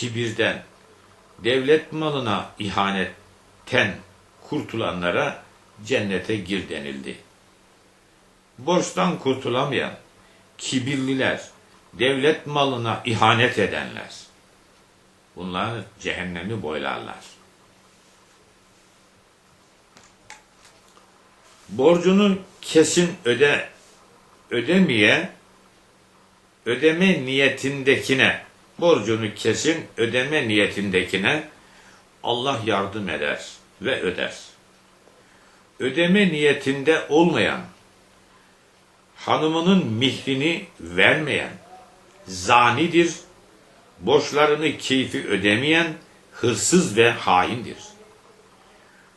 kibirden, devlet malına ihanetten kurtulanlara cennete gir denildi. Borçtan kurtulamayan, kibirliler, devlet malına ihanet edenler, bunlar cehennemi boylarlar. Borcunu kesin öde ödemeye ödeme niyetindekine borcunu kesin ödeme niyetindekine Allah yardım eder ve öder. Ödeme niyetinde olmayan hanımının mihrini vermeyen zanidir, borçlarını keyfi ödemeyen hırsız ve haindir.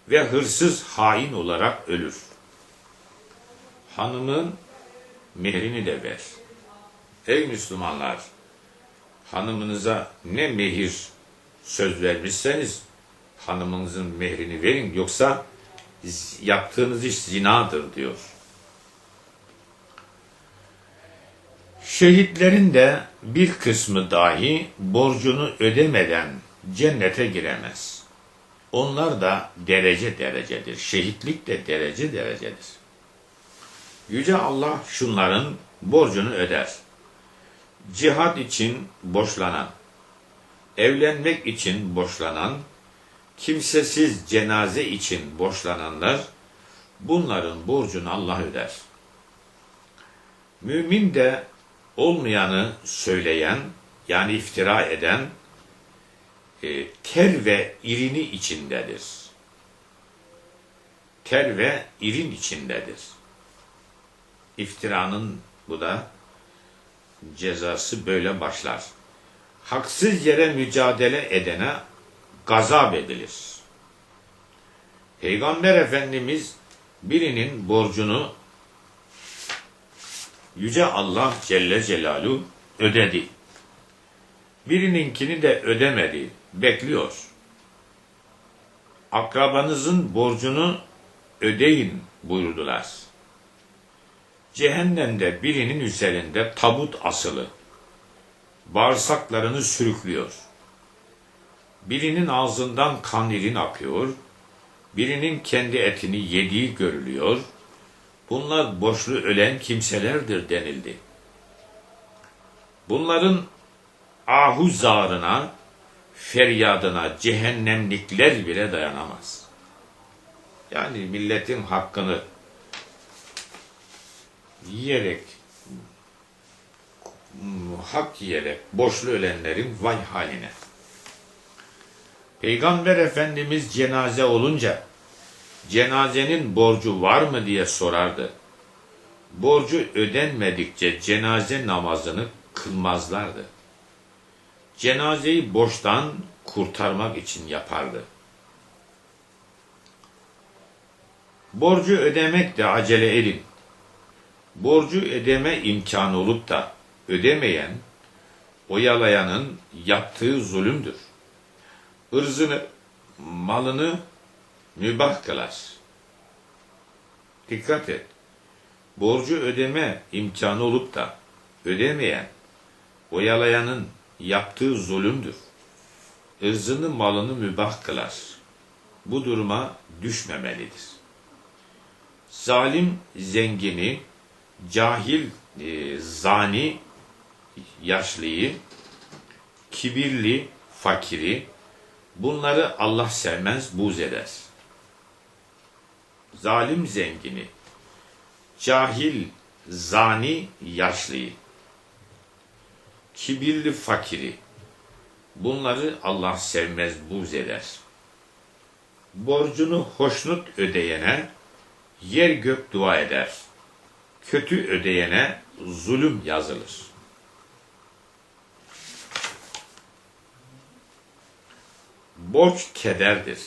Ve hırsız hain olarak ölür. Hanımın mehrini de ver. Ey Müslümanlar! Hanımınıza ne mehir söz vermişseniz hanımınızın mehrini verin yoksa yaptığınız iş zinadır diyor. Şehitlerin de bir kısmı dahi borcunu ödemeden cennete giremez. Onlar da derece derecedir. Şehitlik de derece derecedir. Yüce Allah şunların borcunu öder. Cihad için borçlanan, evlenmek için borçlanan, kimsesiz cenaze için borçlananlar, bunların borcunu Allah öder. Mümin de olmayanı söyleyen, yani iftira eden, e, ter ve irini içindedir. Ter ve irin içindedir. İftiranın bu da cezası böyle başlar. Haksız yere mücadele edene gazap edilir. Peygamber Efendimiz birinin borcunu Yüce Allah Celle Celaluhu ödedi. Birininkini de ödemedi, bekliyor. Akrabanızın borcunu ödeyin buyurdular. Cehennemde birinin üzerinde tabut asılı. Bağırsaklarını sürüklüyor. Birinin ağzından kan irin akıyor. Birinin kendi etini yediği görülüyor. Bunlar boşlu ölen kimselerdir denildi. Bunların ahu zarına, feryadına cehennemlikler bile dayanamaz. Yani milletin hakkını yiyerek, hak yiyerek boşlu ölenlerin vay haline. Peygamber Efendimiz cenaze olunca cenazenin borcu var mı diye sorardı. Borcu ödenmedikçe cenaze namazını kılmazlardı. Cenazeyi borçtan kurtarmak için yapardı. Borcu ödemek de acele edin. Borcu ödeme imkanı olup da ödemeyen, oyalayanın yaptığı zulümdür. Irzını, malını mübah kılar. Dikkat et. Borcu ödeme imkanı olup da ödemeyen, oyalayanın yaptığı zulümdür. Irzını, malını mübah kılar. Bu duruma düşmemelidir. Zalim zengini, cahil e, zani yaşlıyı, kibirli fakiri, bunları Allah sevmez, buz eder. Zalim zengini, cahil zani yaşlıyı, kibirli fakiri, bunları Allah sevmez, buz eder. Borcunu hoşnut ödeyene yer gök dua eder. Kötü ödeyene zulüm yazılır. Borç kederdir.